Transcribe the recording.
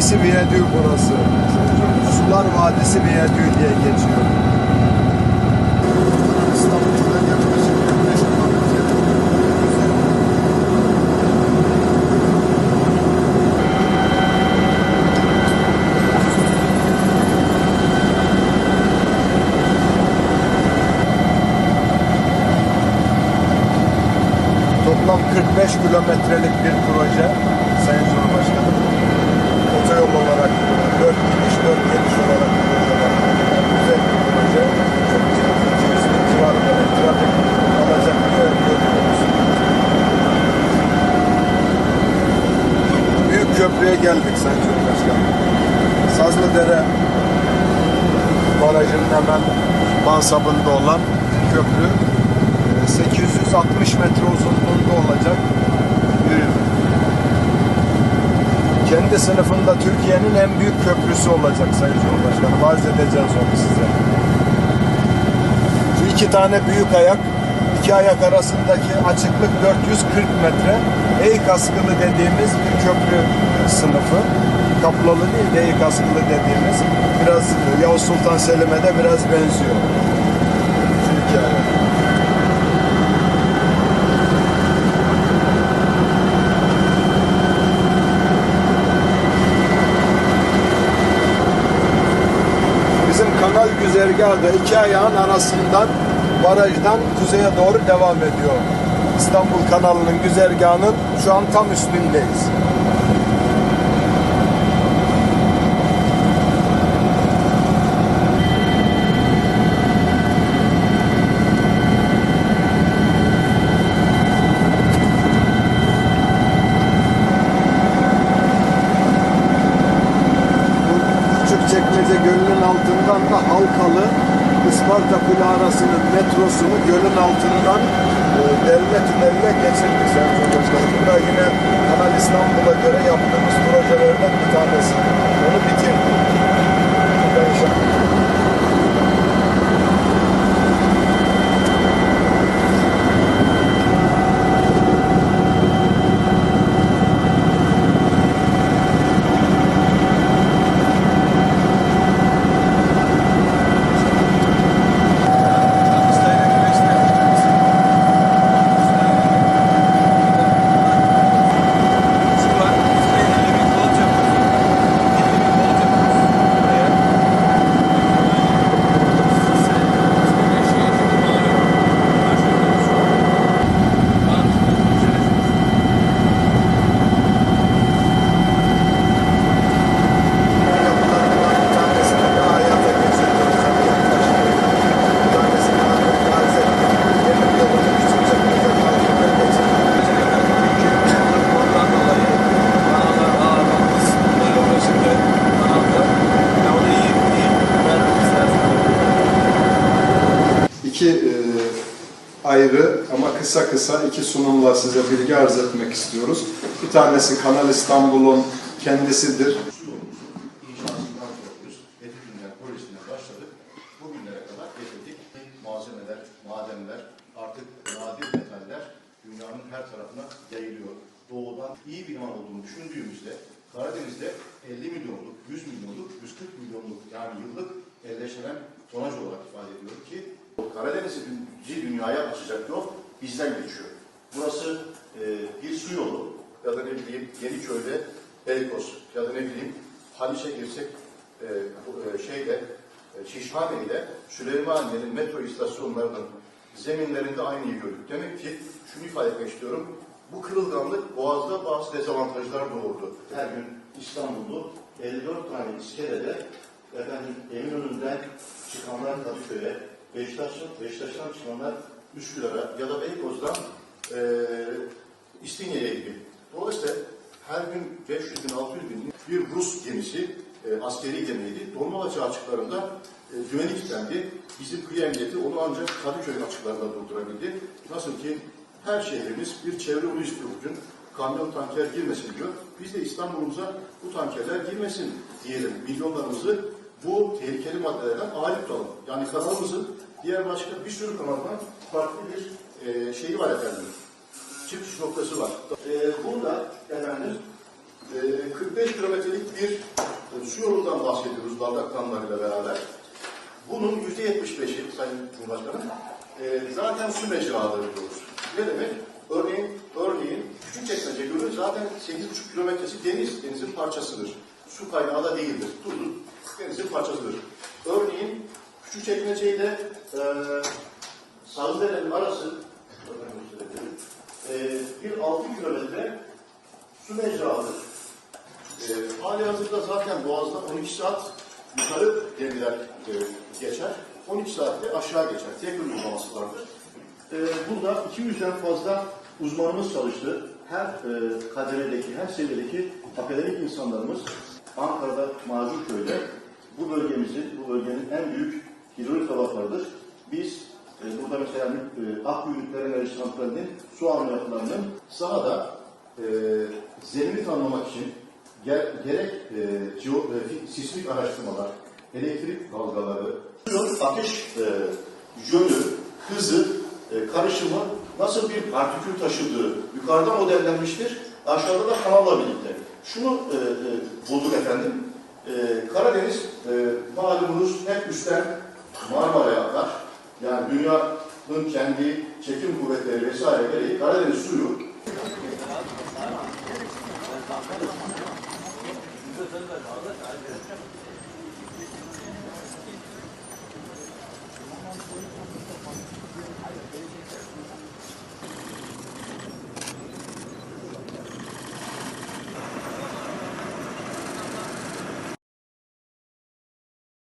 Vadisi Viyadüğü burası. Sular Vadisi Viyadüğü diye geçiyor. İstanbul'dan yaklaşık 25 kilometre. Toplam 45 kilometrelik bir proje Sayın Cumhurbaşkanım. Otoyol olarak 4 gidiş 4 geliş olarak projeler. Güzel bir proje. Çok ciddi civarında bir trafik alacak diye öngörüyoruz. Büyük köprüye geldik Sayın Cumhurbaşkanım. Sazlıdere Barajı'nın hemen mansabında olan köprü e, 860 metre uzunluğunda olacak bir kendi sınıfında Türkiye'nin en büyük köprüsü olacak Sayın Cumhurbaşkanım. Arz edeceğiz onu size. Şu iki tane büyük ayak, iki ayak arasındaki açıklık 440 metre. Eğik askılı dediğimiz bir köprü sınıfı. Kaplalı değil de eğik askılı dediğimiz. Biraz Yavuz Sultan Selim'e de biraz benziyor. Şu. Bizim kanal güzergahı iki ayağın arasından barajdan kuzeye doğru devam ediyor. İstanbul kanalının güzergahının şu an tam üstündeyiz. Bu Küçükçekmece Gölü'nün altından Halkalı Isparta Kule arasının metrosunu gölün altından e, devre tüneline geçirdik Sayın Cumhurbaşkanım. Bu da yine Kanal İstanbul'a göre yaptığımız projelerden bir tanesi. Onu bitirdik. Da inşallah. Kısa kısa iki sunumla size bilgi arz etmek istiyoruz. Bir tanesi Kanal İstanbul'un kendisidir. Madenler, artık nadir metaller dünyanın her tarafına yayılıyor. Doğudan iyi bir liman olduğunu düşündüğümüzde Karadeniz'de 50 milyonluk, 100 milyonluk, 140 milyonluk yani yıllık elleşen tonaj olarak ifade ediyor ki Karadeniz'i dü- dünyaya açacak yol bizden geçiyor. Burası e, bir su yolu ya da ne bileyim Yeniköy'de Beykoz ya da ne bileyim Haliç'e girsek e, bu, e, şeyde e, Şişhane ile Süleymaniye'nin metro istasyonlarının zeminlerinde aynıyı gördük. Demek ki şunu ifade etmek istiyorum. Bu kırılganlık Boğaz'da bazı dezavantajlar doğurdu. Her gün İstanbul'u 54 tane iskelede efendim Eminönü'nden çıkanlar Kadıköy'e, Beşiktaş'tan, Beşiktaş'tan çıkanlar Üsküdar'a ya da Beykoz'dan eee İstinye'ye gibi. Dolayısıyla her gün 500 bin, 600 bin bir Rus gemisi, e, askeri gemiydi. Dolmabahçe açıklarında e, güveni kilitlendi. Bizim kıyı emniyeti onu ancak Kadıköy açıklarında durdurabildi. Nasıl ki her şehrimiz bir çevre yolu istiyor bugün. Kamyon tanker girmesin diyor. Biz de İstanbul'umuza bu tankerler girmesin diyelim. Milyonlarımızı bu tehlikeli maddelerden alet tutalım. Yani kanalımızın diğer başka bir sürü kanaldan farklı bir e, şeyi var efendim çıkış noktası var. Ee, burada efendim e, 45 kilometrelik bir e, su yolundan bahsediyoruz bardak damlarıyla beraber. Bunun yüzde yetmiş beşi Sayın Cumhurbaşkanım e, zaten su mecraları diyoruz. Ne demek? Örneğin, örneğin Küçükçekmece Gölü zaten 8,5 kilometresi deniz, denizin parçasıdır. Su kaynağı da değildir. Tuzlu, denizin parçasıdır. Örneğin Küçükçekmece ile e, Sazdere'nin arası e, bir 6 kilometre su mecradır. E, hali hazırda zaten Boğaz'da 12 saat yukarı gemiler e, geçer. 12 saatte aşağı geçer. Tek bir uygulaması vardır. E, burada 200'den fazla uzmanımız çalıştı. Her e, kaderedeki, her seviyedeki akademik insanlarımız Ankara'da Mazurköy'de bu bölgemizin, bu bölgenin en büyük hidrolik tabaklarıdır. Biz e, burada mesela e, Nükleer Enerji Santrali'nin su alma yapılarının sahada e, zemini tanımlamak için ger- gerek e, geo, e, sismik araştırmalar, elektrik dalgaları, ateş e, yönü, hızı, e, karışımı nasıl bir partikül taşıdığı yukarıda modellenmiştir. Aşağıda da kanalla birlikte. Şunu e, e, bulduk efendim. E, Karadeniz e, malumunuz hep üstten Marmara'ya akar. Yani dünyanın kendi çekim kuvvetleri vesaire gereği Karadeniz suyu